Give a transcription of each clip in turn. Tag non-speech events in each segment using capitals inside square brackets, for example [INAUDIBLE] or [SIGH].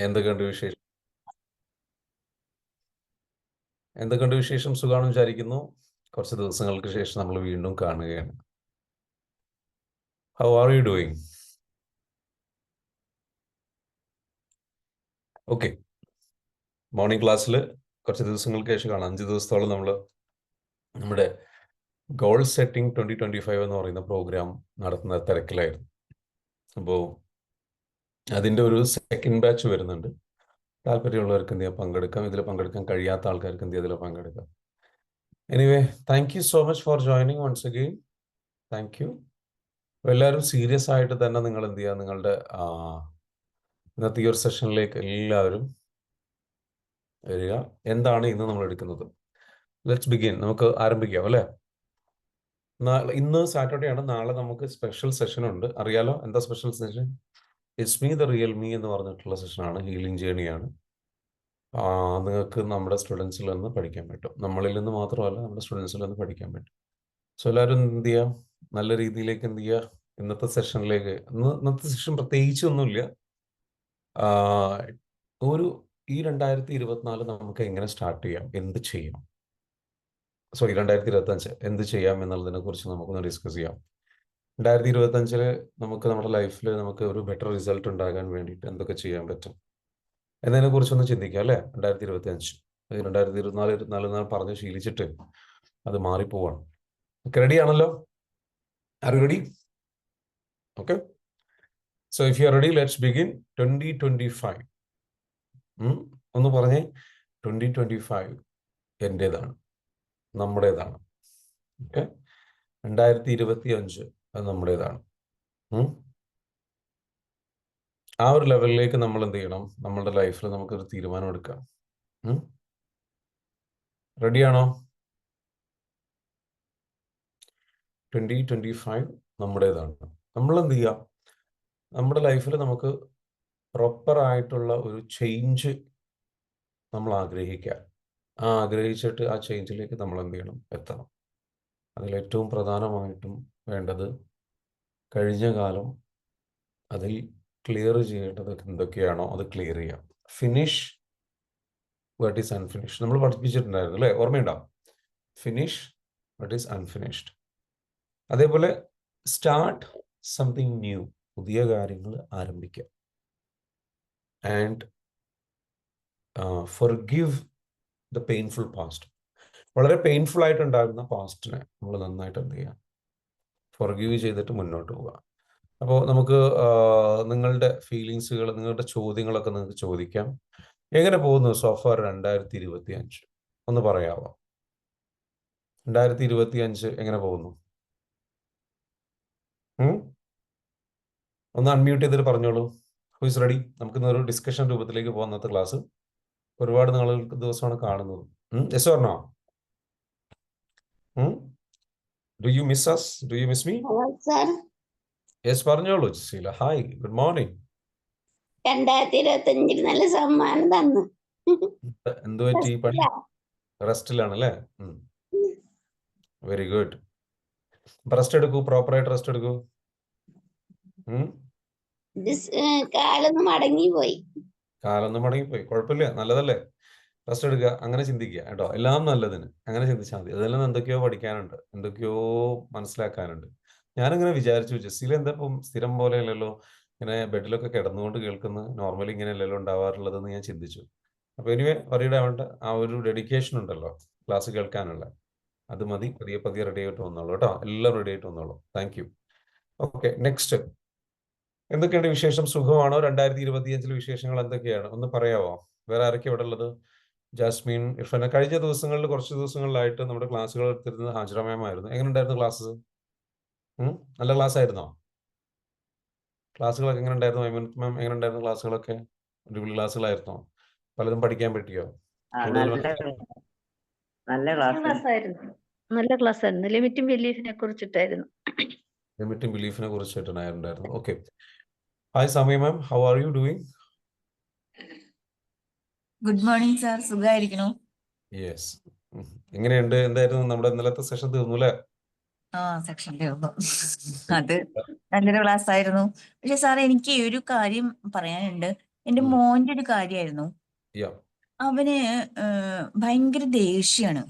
എന്തൊക്കെയുണ്ട് വിശേഷം? എന്തൊക്കെയുണ്ട് വിശേഷം? സുഖാണെന്ന് വിചാരിക്കുന്നു. കുറച്ച് ദിവസങ്ങൾക്ക് ശേഷം നമ്മൾ വീണ്ടും കാണുകയാണ്. How are you doing okay morning ക്ലാസ്സിൽ കുറച്ച് ദിവസങ്ങൾക്ക് ശേഷം കാണാം. അഞ്ച് ദിവസത്തോളം നമ്മൾ നമ്മുടെ goal setting twenty twenty five എന്ന് പറയുന്ന പ്രോഗ്രാം നടത്തുന്ന തിരക്കിലായിരുന്നു. അപ്പോൾ അതിന്റെ ഒരു സെക്കൻഡ് ബാച്ച് വരുന്നുണ്ട്. താല്പര്യമുള്ളവർക്ക് എന്ത് ചെയ്യാം? പങ്കെടുക്കാം. ഇതിൽ പങ്കെടുക്കാൻ കഴിയാത്ത ആൾക്കാർക്ക് എന്ത് ഇതിൽ പങ്കെടുക്കാം. Anyway thank you so much for joining once again thank you എല്ലാവരും സീരിയസ് ആയിട്ട് തന്നെ നിങ്ങൾ എന്ത് ചെയ്യുക നിങ്ങളുടെ ഇന്നത്തെ ഈ ഒരു സെഷനിലേക്ക് എല്ലാവരും വരിക. എന്താണ് ഇന്ന് നമ്മൾ എടുക്കുന്നത്? ലെറ്റ്സ് ബിഗിൻ നമുക്ക് ആരംഭിക്കാം അല്ലേ? ഇന്ന് സാറ്റർഡേ ആണ്. നാളെ നമുക്ക് സ്പെഷ്യൽ സെഷൻ ഉണ്ട്. അറിയാലോ? എന്താ special session it's me the real me എന്ന് പറഞ്ഞിട്ടുള്ള സെഷനാണ് ഹീലിംഗ് ജേണിയാണ് നിങ്ങൾക്ക് നമ്മുടെ സ്റ്റുഡൻസിൽ നിന്ന് പഠിക്കാൻ പറ്റും. നമ്മളിൽ നിന്ന് മാത്രമല്ല നമ്മുടെ സ്റ്റുഡൻസിൽ നിന്ന് പഠിക്കാൻ പറ്റും. സോ എല്ലാവരും എന്ത് ചെയ്യുക നല്ല രീതിയിലേക്ക് എന്ത് ചെയ്യുക ഇന്നത്തെ സെഷനിലേക്ക് ഇന്ന് ഇന്നത്തെ സെഷൻ പ്രത്യേകിച്ച് ഒന്നുമില്ല. ഒരു ഈ രണ്ടായിരത്തി ഇരുപത്തിനാല് നമുക്ക് എങ്ങനെ സ്റ്റാർട്ട് ചെയ്യാം? എന്ത് ചെയ്യാം സോറി രണ്ടായിരത്തി ഇരുപത്തി അഞ്ച് എന്ത് ചെയ്യാം? എന്നുള്ളതിനെ കുറിച്ച് നമുക്കൊന്ന് ഡിസ്കസ് ചെയ്യാം. രണ്ടായിരത്തി ഇരുപത്തി അഞ്ചിൽ നമുക്ക് നമ്മുടെ ലൈഫിൽ നമുക്ക് ഒരു ബെറ്റർ റിസൾട്ട് ഉണ്ടാകാൻ വേണ്ടിയിട്ട് എന്തൊക്കെ ചെയ്യാൻ പറ്റും? എന്നതിനെ കുറിച്ചൊന്ന് ചിന്തിക്കാം അല്ലേ? രണ്ടായിരത്തി ഇരുപത്തി അഞ്ച് രണ്ടായിരത്തി ഇരുപത്തിനാല് ഇരുപത്തിനാല് നാൾ പറഞ്ഞ് ശീലിച്ചിട്ട് അത് മാറിപ്പോവാണ് ഓക്കെ റെഡി ആണല്ലോ? Are ready okay so if you are ready let's begin twenty twenty five ഒന്ന് പറഞ്ഞേ. ട്വന്റി ട്വന്റി ഫൈവ് എന്റെതാണ് നമ്മുടേതാണ്. ഓക്കെ രണ്ടായിരത്തി ഇരുപത്തി അഞ്ച് അത് നമ്മുടേതാണ്. ആ ഒരു ലെവലിലേക്ക് നമ്മൾ എന്ത് ചെയ്യണം? നമ്മളുടെ ലൈഫിൽ നമുക്കൊരു തീരുമാനം എടുക്കാം റെഡിയാണോ ട്വന്റി ട്വന്റി ഫൈവ് നമ്മുടേതാണ്. നമ്മൾ എന്ത് ചെയ്യുക നമ്മുടെ ലൈഫിൽ നമുക്ക് പ്രോപ്പർ ആയിട്ടുള്ള ഒരു ചേഞ്ച് നമ്മൾ ആഗ്രഹിക്കുക ആ ആഗ്രഹിച്ചിട്ട് ആ ചേഞ്ചിലേക്ക് നമ്മൾ എന്ത് ചെയ്യണം? എത്തണം. അതിൽ ഏറ്റവും പ്രധാനമായിട്ടും വേണ്ടത് കഴിഞ്ഞ കാലം അതിൽ ക്ലിയർ ചെയ്യേണ്ടത് എന്തൊക്കെയാണോ അത് ക്ലിയർ ചെയ്യാം. ഫിനിഷ് വട്ട് ഈസ് അൺഫിനിഷ് നമ്മൾ പഠിപ്പിച്ചിട്ടുണ്ടായിരുന്നു അല്ലേ? ഓർമ്മയുണ്ടാവും ഫിനിഷ് വട്ട് ഈസ് അൺഫിനിഷ്ഡ് അതേപോലെ സ്റ്റാർട്ട് സംതിങ് ന്യൂ പുതിയ കാര്യങ്ങൾ ആരംഭിക്കുക. And forgive the painful past വളരെ പെയിൻഫുൾ ആയിട്ടുണ്ടായിരുന്ന പാസ്റ്റിനെ നമ്മൾ നന്നായിട്ട് എന്ത് ചെയ്യുക ഫോർഗീവ് ചെയ്തിട്ട് മുന്നോട്ട് പോവുക. അപ്പോൾ നമുക്ക് നിങ്ങളുടെ ഫീലിങ്സുകൾ നിങ്ങളുടെ ചോദ്യങ്ങളൊക്കെ നിങ്ങൾക്ക് ചോദിക്കാം. എങ്ങനെ പോകുന്നു സോഫാർ രണ്ടായിരത്തി ഇരുപത്തി അഞ്ച് ഒന്ന് പറയാമോ രണ്ടായിരത്തി ഇരുപത്തി അഞ്ച് എങ്ങനെ പോകുന്നു? ഒന്ന് അൺമ്യൂട്ട് ചെയ്തിട്ട് പറഞ്ഞോളൂ. ഹൂസ് റെഡി നമുക്ക് ഒരു ഡിസ്കഷൻ രൂപത്തിലേക്ക് പോകുന്നത് ക്ലാസ് ഒരുപാട് നാളുകൾക്ക് ദിവസമാണ് കാണുന്നത്. Yes or no do you miss us do you miss me yes പറഞ്ഞോളൂ ജസീല. ഹായ് ഗുഡ് മോർണിംഗ് രണ്ടായിരത്തി ഇരുപത്തി അഞ്ചിൽ നല്ല സമ്മാനം തന്നു. എന്ത് പറ്റി? പണി? റെസ്റ്റിലാണ് അല്ലേ വെരി ഗുഡ് റെസ്റ്റ് എടുക്കൂ പ്രോപ്പറായിട്ട് റെസ്റ്റ് എടുക്കൂ. ഉം? മടങ്ങി പോയി കാലൊന്ന് മടങ്ങി പോയി കാലൊന്നും കുഴപ്പമില്ല നല്ലതല്ലേ? റെസ്റ്റ് എടുക്കുക അങ്ങനെ ചിന്തിക്കുക കേട്ടോ. എല്ലാം നല്ലതിന്. അങ്ങനെ ചിന്തിച്ചാൽ മതി. അതെല്ലാം എന്തൊക്കെയോ പഠിക്കാനുണ്ട്. എന്തൊക്കെയോ മനസ്സിലാക്കാനുണ്ട്. ഞാനിങ്ങനെ വിചാരിച്ചു. ജസീല എന്താ ഇപ്പം സ്ഥിരം പോലെ അല്ലല്ലോ? ഇങ്ങനെ ബെഡിലൊക്കെ കിടന്നുകൊണ്ട് കേൾക്കുന്ന നോർമലി ഇങ്ങനെ അല്ലല്ലോ ഉണ്ടാവാറുള്ളതെന്ന് ഞാൻ ചിന്തിച്ചു. അപ്പൊ എനിവേ പറയുടെ ആവേണ്ട. ആ ഒരു ഡെഡിക്കേഷൻ ഉണ്ടല്ലോ ക്ലാസ് കേൾക്കാനുള്ള. അത് മതി. പതിയെ പതിയെ റെഡി ആയിട്ട് വന്നോളൂ കേട്ടോ. എല്ലാം റെഡി ആയിട്ട് വന്നോളൂ. താങ്ക് യു ഓക്കെ നെക്സ്റ്റ് എന്തൊക്കെയാണ് വിശേഷം? സുഖമാണോ? രണ്ടായിരത്തി ഇരുപത്തിയഞ്ചിലെ വിശേഷങ്ങൾ എന്തൊക്കെയാണ്? ഒന്ന് പറയാവോ? വേറെ ആരൊക്കെ ഇവിടെ ഉള്ളത്? ജാസ്മിൻ ഇർഫാന കഴിഞ്ഞ ദിവസങ്ങളിൽ കുറച്ച് ദിവസങ്ങളിലായിട്ട് നമ്മുടെ ക്ലാസ്സുകൾ എടുത്തിരുന്നത് ഹാജിറ മാം ആയിരുന്നു എങ്ങനെ ഉണ്ടായിരുന്നു ക്ലാസ്സസ് നല്ല ക്ലാസ് ആയിരുന്നോ ക്ലാസ്സുകളൊക്കെ എങ്ങനെ ഉണ്ടായിരുന്നു മൈമുനത്ത് മാം എങ്ങനെ ഉണ്ടായിരുന്നു ക്ലാസ്സുകളൊക്കെ? അടിപൊളി ക്ലാസ്സുകളായിരുന്നോ? പലതും പഠിക്കാൻ പറ്റിയോ? നല്ല ക്ലാസ് ആയിരുന്നു നല്ല ക്ലാസ് ആയിരുന്നു ലിമിറ്റും ബിലീഫിനെ കുറിച്ചിട്ടായിരുന്നു. ലിമിറ്റും ബിലീഫിനെ കുറിച്ചിട്ടായിരുന്നു ഓക്കെ. ഹായ് സമയം ma'am. How are you doing good morning sir സുഖമായിരിക്കണു yes എങ്ങനെയുണ്ട്? എന്തായിരുന്നു നമ്മുടെ ഇന്നലത്തെ സെഷൻ തീർന്നു അല്ലേ ആ സെക്ഷൻ തീർന്നു. അത് നല്ലൊരു ക്ലാസ് ആയിരുന്നു. പക്ഷെ സാർ എനിക്ക് ഒരു കാര്യം പറയാനുണ്ട്. എന്റെ. മോന്റെ ഒരു കാര്യമായിരുന്നു അവന് ഭയങ്കര ദേഷ്യാണ്.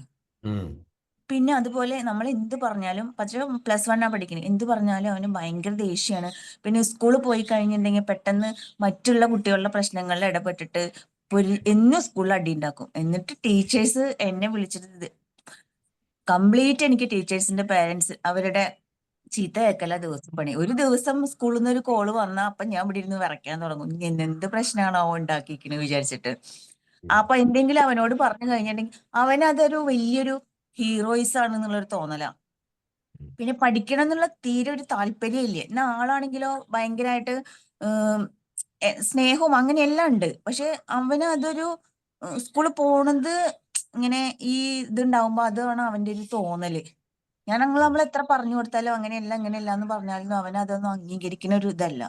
പിന്നെ അതുപോലെ നമ്മൾ എന്ത് പറഞ്ഞാലും പക്ഷേ പ്ലസ് വണ്ണാ പഠിക്കുന്നത് എന്ത് പറഞ്ഞാലും അവന് ഭയങ്കര ദേഷ്യമാണ് പിന്നെ സ്കൂളിൽ പോയി കഴിഞ്ഞിട്ടുണ്ടെങ്കിൽ പെട്ടെന്ന് മറ്റുള്ള കുട്ടികളുടെ പ്രശ്നങ്ങളിൽ ഇടപെട്ടിട്ട് പൊരി എന്നും സ്കൂളിൽ അടി ഉണ്ടാക്കും എന്നിട്ട് ടീച്ചേഴ്സ് എന്നെ വിളിച്ചിട്ട് കംപ്ലീറ്റ് എനിക്ക് ടീച്ചേഴ്സിന്റെ പേരൻസ് അവരുടെ ചീത്ത കേൾക്കല ദിവസം പണി. ഒരു ദിവസം സ്കൂളിൽ നിന്ന് ഒരു കോൾ വന്നാൽ അപ്പൊ ഞാൻ ഇവിടെ ഇരുന്ന് വരയ്ക്കാൻ തുടങ്ങും. എന്ത് പ്രശ്നമാണ് ഉണ്ടാക്കിയിരിക്കുന്നത് വിചാരിച്ചിട്ട്. അപ്പൊ എന്തെങ്കിലും അവനോട് പറഞ്ഞു കഴിഞ്ഞിട്ടുണ്ടെങ്കിൽ അവനതൊരു വലിയൊരു ഹീറോയിസ് ആണ് എന്നുള്ളൊരു തോന്നലാ പിന്നെ പഠിക്കണം എന്നുള്ള തീരെ ഒരു താല്പര്യം ഇല്ല എന്നാ ആളാണെങ്കിലോ ഭയങ്കരമായിട്ട് സ്നേഹവും അങ്ങനെയെല്ലാം ഉണ്ട്. പക്ഷെ അവന് അതൊരു സ്കൂളിൽ പോണത് ഇങ്ങനെ ഈ ഇതുണ്ടാവുമ്പോ അതാണ് അവന്റെ ഒരു തോന്നൽ. ഞാൻ ഞങ്ങൾ നമ്മൾ എത്ര പറഞ്ഞു കൊടുത്താലും അങ്ങനെയല്ല അങ്ങനെയല്ല എന്ന് പറഞ്ഞാലും അവൻ അതൊന്നും അംഗീകരിക്കുന്ന ഒരു ഇതല്ല.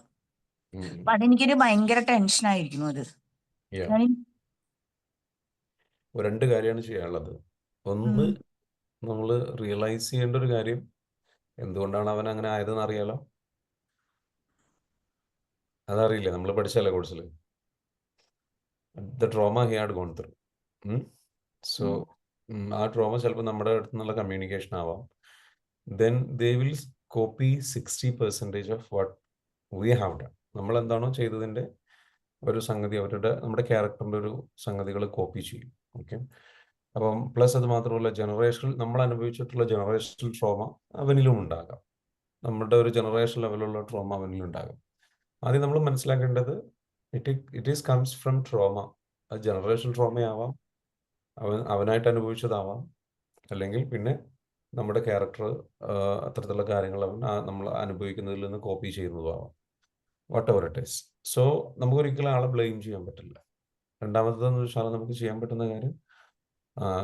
അപ്പൊ അതെനിക്കൊരു ഭയങ്കര ടെൻഷൻ ആയിരിക്കുന്നു അത്. രണ്ട് കാര്യമാണ് ചെയ്യാനുള്ളത്. ഒന്ന് നമ്മൾ റിയലൈസ് ചെയ്യേണ്ട ഒരു കാര്യം എന്തുകൊണ്ടാണ് അവൻ അങ്ങനെ ആയതെന്ന് അറിയാലോ? അതറിയില്ലേ. നമ്മൾ പഠിച്ചല്ലേ കോഴ്സിൽ the trauma he had gone through so ആ ട്രോമ ചിലപ്പോൾ നമ്മുടെ അടുത്ത് നിന്നുള്ള കമ്മ്യൂണിക്കേഷൻ ആവാം. Then they will copy sixty percentage of what we have done നമ്മൾ എന്താണോ ചെയ്തതിന്റെ ഒരു സംഗതി അവരുടെ നമ്മുടെ ക്യാരക്ടറിന്റെ ഒരു സംഗതികൾ കോപ്പി ചെയ്യും. ഓക്കെ അപ്പം പ്ലസ് അത് മാത്രമല്ല ജനറേഷണൽ നമ്മൾ അനുഭവിച്ചിട്ടുള്ള ജനറേഷണൽ ട്രോമ അവനിലും ഉണ്ടാകാം. നമ്മുടെ ഒരു ജനറേഷൻ ലെവലുള്ള ട്രോമ അവനിലും ഉണ്ടാകും ആദ്യം നമ്മൾ മനസ്സിലാക്കേണ്ടത് it it is comes from trauma അത് ജനറേഷൻ ട്രോമയാവാം അവൻ അവനായിട്ട് അനുഭവിച്ചതാവാം. അല്ലെങ്കിൽ പിന്നെ നമ്മുടെ ക്യാരക്ടർ അത്തരത്തിലുള്ള കാര്യങ്ങൾ അവൻ നമ്മൾ അനുഭവിക്കുന്നതിൽ നിന്ന് കോപ്പി ചെയ്യുന്നതുമാവാം. Whatever it is so നമുക്കൊരിക്കലും ആളെ ബ്ലെയിം ചെയ്യാൻ പറ്റില്ല. രണ്ടാമത്തേതെന്ന് വെച്ചാൽ നമുക്ക് ചെയ്യാൻ പറ്റുന്ന കാര്യം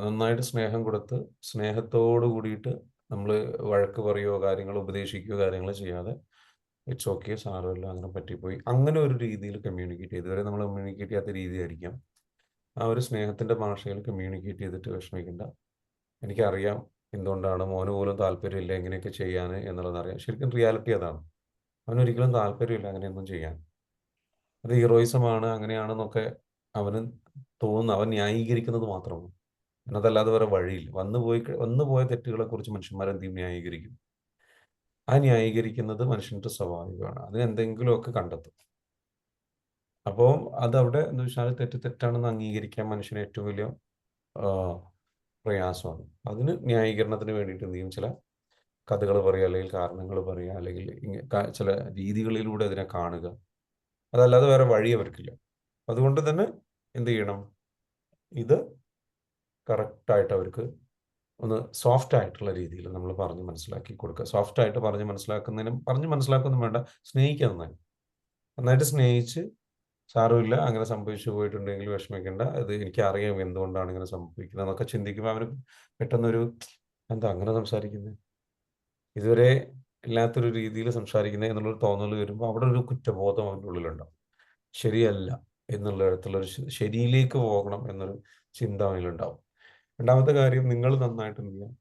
നന്നായിട്ട് സ്നേഹം കൊടുത്ത് സ്നേഹത്തോട് കൂടിയിട്ട് നമ്മൾ വഴക്ക് പറയുകയോ കാര്യങ്ങൾ ഉപദേശിക്കുകയോ കാര്യങ്ങൾ ചെയ്യാതെ ഇറ്റ്സ് ഓക്കെ സാറല്ല അങ്ങനെ പറ്റിപ്പോയി അങ്ങനെ ഒരു രീതിയിൽ കമ്മ്യൂണിക്കേറ്റ് ചെയ്തു. വരെ നമ്മൾ കമ്മ്യൂണിക്കേറ്റ് ചെയ്യാത്ത രീതിയായിരിക്കാം. ആ ഒരു സ്നേഹത്തിന്റെ ഭാഷയിൽ കമ്മ്യൂണിക്കേറ്റ് ചെയ്തിട്ട് വിഷമിക്കേണ്ട. എനിക്കറിയാം എന്തുകൊണ്ടാണ് മോന് പോലും താല്പര്യമില്ല എങ്ങനെയൊക്കെ ചെയ്യാൻ എന്നുള്ളതറിയാം. ശരിക്കും റിയാലിറ്റി അതാണ്. അവനൊരിക്കലും താല്പര്യമില്ല അങ്ങനെയൊന്നും ചെയ്യാൻ. അത് ഹീറോയിസമാണ് അങ്ങനെയാണെന്നൊക്കെ അവന് തോന്നുന്നു. അവൻ ന്യായീകരിക്കുന്നത് മാത്രമാണ് എന്നതല്ലാതെ വേറെ വഴിയില്ല. വന്നു പോയി വന്നു പോയ തെറ്റുകളെ കുറിച്ച് മനുഷ്യന്മാർ എന്ത് ന്യായീകരിക്കും. ആ ന്യായീകരിക്കുന്നത് മനുഷ്യന്റെ സ്വാഭാവികമാണ്. അതിന് എന്തെങ്കിലുമൊക്കെ കണ്ടെത്തും. അപ്പോൾ അതവിടെ എന്ന് വെച്ചാൽ തെറ്റ് തെറ്റാണെന്ന് അംഗീകരിക്കാൻ മനുഷ്യന് ഏറ്റവും വലിയ പ്രയാസമാണ്. അതിന് ന്യായീകരണത്തിന് വേണ്ടിയിട്ട് എന്തെങ്കിലും ചില കഥകൾ പറയുക അല്ലെങ്കിൽ കാരണങ്ങൾ പറയുക അല്ലെങ്കിൽ ചില രീതികളിലൂടെ അതിനെ കാണുക. അതല്ലാതെ വേറെ വഴി അവർക്കില്ല. അതുകൊണ്ട് തന്നെ എന്ത് ചെയ്യണം? ഇത് കറക്റ്റായിട്ട് അവർക്ക് ഒന്ന് സോഫ്റ്റ് ആയിട്ടുള്ള രീതിയിൽ നമ്മൾ പറഞ്ഞ് മനസ്സിലാക്കി കൊടുക്കുക. സോഫ്റ്റ് ആയിട്ട് പറഞ്ഞ് മനസ്സിലാക്കുന്നതിനും പറഞ്ഞ് മനസ്സിലാക്കൊന്നും വേണ്ട. സ്നേഹിക്കുക നന്നായി. നന്നായിട്ട് സ്നേഹിച്ച് സാറുമില്ല അങ്ങനെ സംഭവിച്ചു പോയിട്ടുണ്ടെങ്കിൽ വിഷമിക്കേണ്ട. അത് എനിക്ക് അറിയാം എന്തുകൊണ്ടാണ് ഇങ്ങനെ സംഭവിക്കുന്നത് എന്നൊക്കെ ചിന്തിക്കുമ്പോൾ അവന് പെട്ടെന്നൊരു എന്താ അങ്ങനെ സംസാരിക്കുന്നത് ഇതുവരെ ഇല്ലാത്തൊരു രീതിയിൽ സംസാരിക്കുന്നത് എന്നുള്ളൊരു തോന്നൽ വരുമ്പോൾ അവിടെ ഒരു കുറ്റബോധം അവന്റെ ഉള്ളിലുണ്ടാവും. ശരിയല്ല എന്നുള്ള ഇടത്തുള്ളൊരു ശരിയിലേക്ക് പോകണം എന്നൊരു ചിന്ത അവനിലുണ്ടാവും. രണ്ടാമത്തെ കാര്യം നിങ്ങൾ നന്നായിട്ട് എന്ത് ചെയ്യുക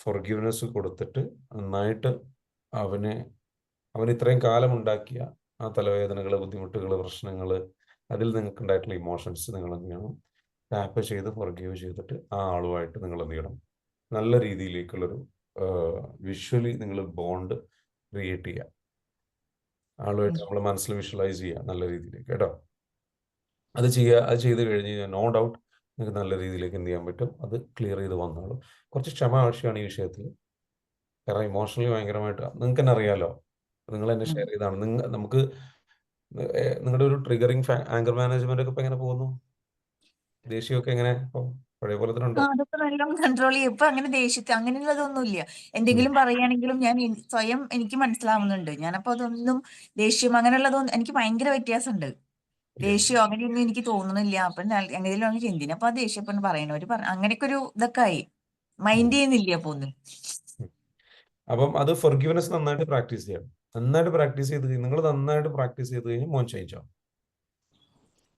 ഫൊർഗിവ്നെസ് കൊടുത്തിട്ട് നന്നായിട്ട് അവനെ അവൻ ഇത്രയും കാലം ഉണ്ടാക്കിയ ആ തലവേദനകൾ ബുദ്ധിമുട്ടുകൾ പ്രശ്നങ്ങൾ അതിൽ നിങ്ങൾക്ക് ഉണ്ടായിട്ടുള്ള ഇമോഷൻസ് നിങ്ങൾ എന്ത് ചെയ്യണം? ടാപ്പ് ചെയ്ത് ഫൊർഗീവ് ചെയ്തിട്ട് ആ ആളുമായിട്ട് നിങ്ങൾ എന്ത് ചെയ്യണം? നല്ല രീതിയിലേക്കുള്ളൊരു വിഷ്വലി നിങ്ങൾ ബോണ്ട് ക്രിയേറ്റ് ചെയ്യുക. ആളുമായിട്ട് നമ്മൾ മനസ്സിൽ വിഷ്വലൈസ് ചെയ്യുക നല്ല രീതിയിലേക്ക് കേട്ടോ? അത് ചെയ്യുക അത് ചെയ്ത് കഴിഞ്ഞ് കഴിഞ്ഞാൽ നോ ഡൗട്ട് നിങ്ങൾക്ക് നല്ല രീതിയിലേക്ക് എന്ത് ചെയ്യാൻ പറ്റും? അത് ക്ലിയർ ചെയ്ത് വന്നോളും. കുറച്ച് ക്ഷമ ആവശ്യമാണ് ഈ വിഷയത്തിൽ കാരണം ഇമോഷണലി ഭയങ്കരമായിട്ട് നിങ്ങൾക്ക് തന്നെ അറിയാലോ? നിങ്ങൾ എന്നെ ഷെയർ ചെയ്താണ്. നിങ്ങൾ നമുക്ക് നിങ്ങളുടെ ഒരു ട്രിഗറിങ് ആങ്കർ മാനേജ്മെന്റ് ഒക്കെ എങ്ങനെ പോകുന്നു? ദേഷ്യമൊക്കെ എങ്ങനെ? പഴയ പോലെ തന്നെ ഉണ്ടോ? കൺട്രോൾ ചെയ്യും. ഇപ്പൊ അങ്ങനെ ദേഷ്യത്തെ അങ്ങനെയുള്ളതൊന്നുമില്ല. എന്തെങ്കിലും പറയുകയാണെങ്കിലും ഞാൻ സ്വയം എനിക്ക് മനസ്സിലാവുന്നുണ്ട്. ഞാനപ്പോ അതൊന്നും ദേഷ്യം അങ്ങനെയുള്ളതൊന്നും എനിക്ക് ഭയങ്കര വ്യത്യാസമുണ്ട്. ദേഷ്യം? അങ്ങനെയൊന്നും എനിക്ക് തോന്നുന്നില്ല. അപ്പൊ എങ്ങനെയും അങ്ങനെ അങ്ങ് ചിന്തിന് അപ്പൊ ആ ദേഷ്യപ്പെട്ട് പറയണവര് പറ അങ്ങനെയൊക്കെ ഒരു ഇതൊക്കെ ആയി മൈൻഡ് ചെയ്യുന്നില്ല അപ്പൊ ഒന്നും? അപ്പം അത് ഫൊർഗിവ്നെസ് നന്നായിട്ട് പ്രാക്ടീസ് ചെയ്യണം. നന്നായിട്ട് പ്രാക്ടീസ് ചെയ്ത് നിങ്ങൾ നന്നായിട്ട് പ്രാക്ടീസ് ചെയ്ത് കഴിഞ്ഞാൽ മോൻ ചേഞ്ച് ആവും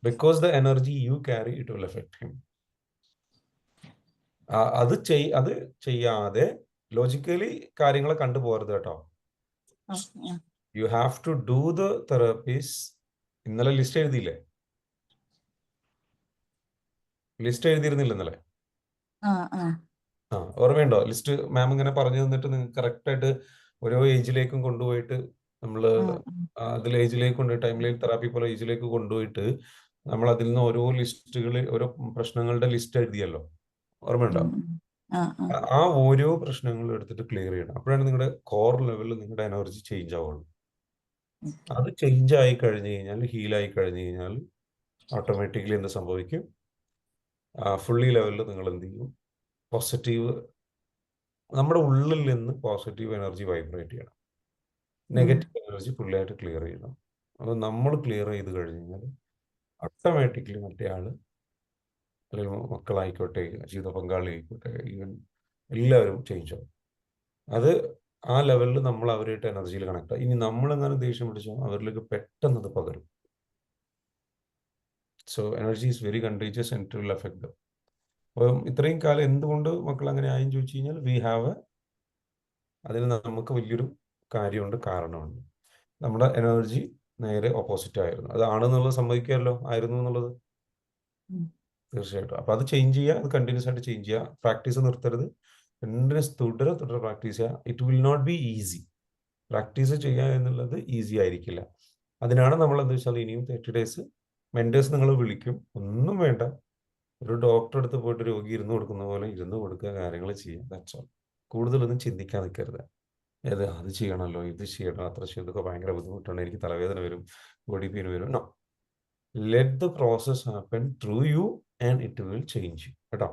because the energy you carry it will effect him അത് ചെയ് അത് ചെയ്യാതെ ലോജിക്കലി കാര്യങ്ങളെ കണ്ടുപോകരുത് കേട്ടോ. You have to do the therapies ഇന്നലെ ലിസ്റ്റ് എഴുതിയില്ലേ? ലിസ്റ്റ് എഴുതിയിരുന്നില്ല ഇന്നലെ. ആ ഓർമ്മയുണ്ടോ? ലിസ്റ്റ് മാം ഇങ്ങനെ പറഞ്ഞു തന്നിട്ട് നിങ്ങൾക്ക് കറക്റ്റ് ആയിട്ട് ഓരോ ഏജിലേക്കും കൊണ്ടുപോയിട്ട് നമ്മൾ അതിൽ ഏജിലേക്ക് കൊണ്ടുപോയി ടൈം ലൈൻ തെറാപ്പി പോലെ ഏജിലേക്ക് കൊണ്ടുപോയിട്ട് നമ്മൾ അതിൽ നിന്ന് ഓരോ ലിസ്റ്റുകൾ ഓരോ പ്രശ്നങ്ങളുടെ ലിസ്റ്റ് എഴുതിയല്ലോ. ഓർമ്മയുണ്ടോ? ആ ഓരോ പ്രശ്നങ്ങളും എടുത്തിട്ട് ക്ലിയർ ചെയ്യണം. അപ്പോഴാണ് നിങ്ങളുടെ കോർ ലെവലിൽ നിങ്ങളുടെ എനർജി ചേഞ്ച് ആവുള്ളൂ. അത് ചേഞ്ച് ആയി കഴിഞ്ഞു കഴിഞ്ഞാൽ ഹീൽ ആയി കഴിഞ്ഞു കഴിഞ്ഞാൽ ഓട്ടോമാറ്റിക്കലി എന്ത് സംഭവിക്കും? ഫുള്ളി ലെവലിൽ നിങ്ങൾ എന്ത് ചെയ്യും? പോസിറ്റീവ് നമ്മുടെ ഉള്ളിൽ നിന്ന് പോസിറ്റീവ് എനർജി വൈബ്രേറ്റ് ചെയ്യണം. നെഗറ്റീവ് എനർജി ഫുള്ളായിട്ട് ക്ലിയർ ചെയ്യണം. അപ്പോൾ നമ്മൾ ക്ലിയർ ചെയ്ത് കഴിഞ്ഞ് കഴിഞ്ഞാൽ ഓട്ടോമാറ്റിക്കലി മറ്റേ ആൾ അല്ലെങ്കിൽ മക്കളായിക്കോട്ടെ ജീവിത പങ്കാളി ആയിക്കോട്ടെ ഈവൻ എല്ലാവരും ചേഞ്ച് ആവും. അത് ആ ലെവലിൽ നമ്മൾ അവരായിട്ട് എനർജിയിൽ കണക്ട് ആ ഇനി നമ്മളെങ്ങാനും ദേഷ്യം പിടിച്ചാൽ അവരിലേക്ക് പെട്ടെന്ന് അത് പകരും. So energy is very contagious and it will effect them അപ്പം ഇത്രയും കാലം എന്തുകൊണ്ട് മക്കൾ അങ്ങനെ ആയെന്ന് ചോദിച്ചു കഴിഞ്ഞാൽ വി ഹാവ് അതിന് നമുക്ക് വലിയൊരു കാര്യമുണ്ട് കാരണമുണ്ട്. നമ്മുടെ എനർജി നേരെ ഓപ്പോസിറ്റ് ആയിരുന്നു. അത് ആണെന്നുള്ളത് സമ്മതിക്കാമല്ലോ ആയിരുന്നു എന്നുള്ളത്. തീർച്ചയായിട്ടും. അപ്പൊ അത് ചേഞ്ച് ചെയ്യുക അത് കണ്ടിന്യൂസ് ആയിട്ട് ചേഞ്ച് ചെയ്യുക. പ്രാക്ടീസ് നിർത്തരുത്. കണ്ടിന്യൂസ് തുടരെ തുടരെ പ്രാക്ടീസ് ചെയ്യുക it will not be easy practice ചെയ്യുക എന്നുള്ളത് ഈസി ആയിരിക്കില്ല. അതിനാണ് നമ്മൾ എന്താ വെച്ചാൽ ഇനിയും തേർട്ടി ഡേയ്സ് മെന്റേഴ്സ് നിങ്ങൾ വിളിക്കും. ഒന്നും വേണ്ട. ഒരു ഡോക്ടറെ അടുത്ത് പോയിട്ട് രോഗി ഇരുന്ന് കൊടുക്കുന്ന പോലെ ഇരുന്ന് കൊടുക്കുക കാര്യങ്ങൾ ചെയ്യുക. ദാറ്റ്സ് കൂടുതലൊന്നും ചിന്തിക്കാൻ നിൽക്കരുത്. ഏത് അത് ചെയ്യണമല്ലോ ഇത് ചെയ്യണം അത്ര ചെയ്യും ഇതൊക്കെ ഭയങ്കര ബുദ്ധിമുട്ടാണ്. എനിക്ക് തലവേദന വരും ബോഡി പെയിൻ വരും. No let the process happen through you and it will change കേട്ടോ?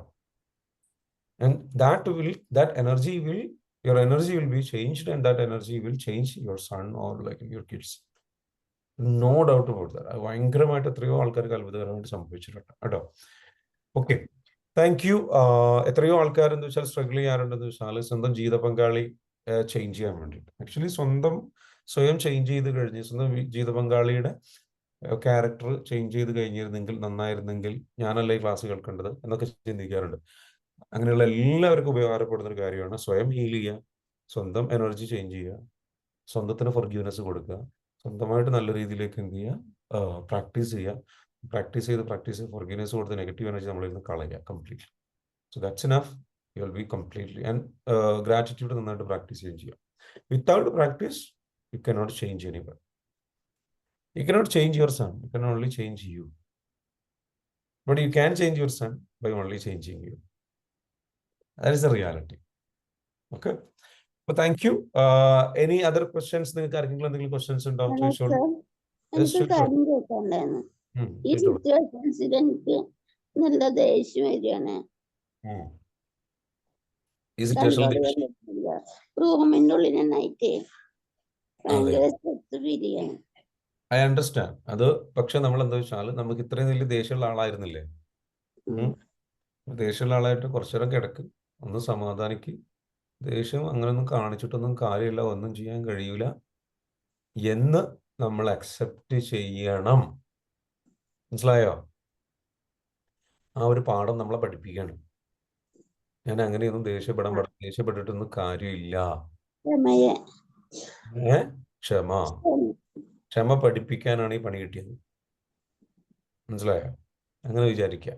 And that will that energy will your energy will be changed and that energy will change your son or like your kids. No doubt about that ഭയങ്കരമായിട്ട് എത്രയോ ആൾക്കാർക്ക് അത്ഭുതകരമായിട്ട് സംഭവിച്ചിട്ടുണ്ട് കേട്ടോ. Okay thank U എത്രയോ ആൾക്കാർ എന്താ വെച്ചാൽ സ്ട്രഗിൾ ചെയ്യാറുണ്ടെന്ന് വെച്ചാൽ സ്വന്തം ജീവിത പങ്കാളി ചേഞ്ച് ചെയ്യാൻ വേണ്ടിയിട്ട്. ആക്ച്വലി സ്വന്തം സ്വയം ചേഞ്ച് ചെയ്ത് കഴിഞ്ഞ് സ്വന്തം ജീവിത പങ്കാളിയുടെ ക്യാരക്ടർ ചേഞ്ച് ചെയ്ത് കഴിഞ്ഞിരുന്നെങ്കിൽ നന്നായിരുന്നെങ്കിൽ ഞാനല്ല ക്ലാസ് കേൾക്കേണ്ടത് എന്നൊക്കെ ചിന്തിക്കാറുണ്ട്. അങ്ങനെയുള്ള എല്ലാവർക്കും ഉപകാരപ്പെടുന്ന ഒരു കാര്യമാണ് സ്വയം ഹീൽ ചെയ്യുക സ്വന്തം എനർജി ചേഞ്ച് ചെയ്യുക സ്വന്തത്തിന് ഫൊർഗ്യൂനെസ് കൊടുക്കുക സ്വന്തമായിട്ട് നല്ല രീതിയിലേക്ക് എന്ത് ചെയ്യുക പ്രാക്ടീസ് ചെയ്യുക. പ്രാക്ടീസ് ചെയ്ത് പ്രാക്ടീസ് ചെയ്ത് ഫൊർഗ്യൂനെസ് കൊടുത്ത് നെഗറ്റീവ് എനർജി നമ്മളിൽ നിന്ന് കളയുക completely so that's enough you will be completely and gratitude നന്നായിട്ട് പ്രാക്ടീസ് ചെയ്യുകയും ചെയ്യുക without practice you cannot change anyone you cannot change your son you can only change you but you can change your son by only changing you. That is a reality okay അപ്പൊ thank you any other questions നിങ്ങൾക്ക് ആർക്കെങ്കിലും എന്തെങ്കിലും questions ഉണ്ടോ? ചോദിച്ചോളൂ. ഈ. സിറ്റുവേഷൻസിൽ എനിക്ക് നല്ല ദേഷ്യം വരികയാണ്. ഈ സിറ്റുവേഷനിൽ റൂമിന്റെ ഉള്ളിൽ നന്നായിട്ട് ഐ അണ്ടർസ്റ്റാൻഡ് അത് പക്ഷെ നമ്മൾ എന്താ വെച്ചാൽ നമുക്ക് ഇത്രയും വലിയ ദേഷ്യമുള്ള ആളായിരുന്നില്ലേ. ദേഷ്യമുള്ള ആളായിട്ട് കുറച്ചു നേരം കിടക്ക്. ഒന്ന് സമാധാനിക്ക്. ദേഷ്യം അങ്ങനെയൊന്നും കാണിച്ചിട്ടൊന്നും കാര്യമില്ല. ഒന്നും ചെയ്യാൻ കഴിയൂല. എന്ന് നമ്മൾ അക്സെപ്റ്റ് ചെയ്യണം. മനസ്സിലായോ? ആ ഒരു പാഠം നമ്മളെ പഠിപ്പിക്കണം. ഞാൻ അങ്ങനെയൊന്നും ദേഷ്യപ്പെടാൻ പാടില്ല. ദേഷ്യപ്പെട്ടിട്ടൊന്നും കാര്യമില്ല. ഏ? ക്ഷമ. ക്ഷമ പഠിപ്പിക്കാനാണ് ഈ പണി കിട്ടിയത്. മനസ്സിലായോ? അങ്ങനെ വിചാരിക്കുക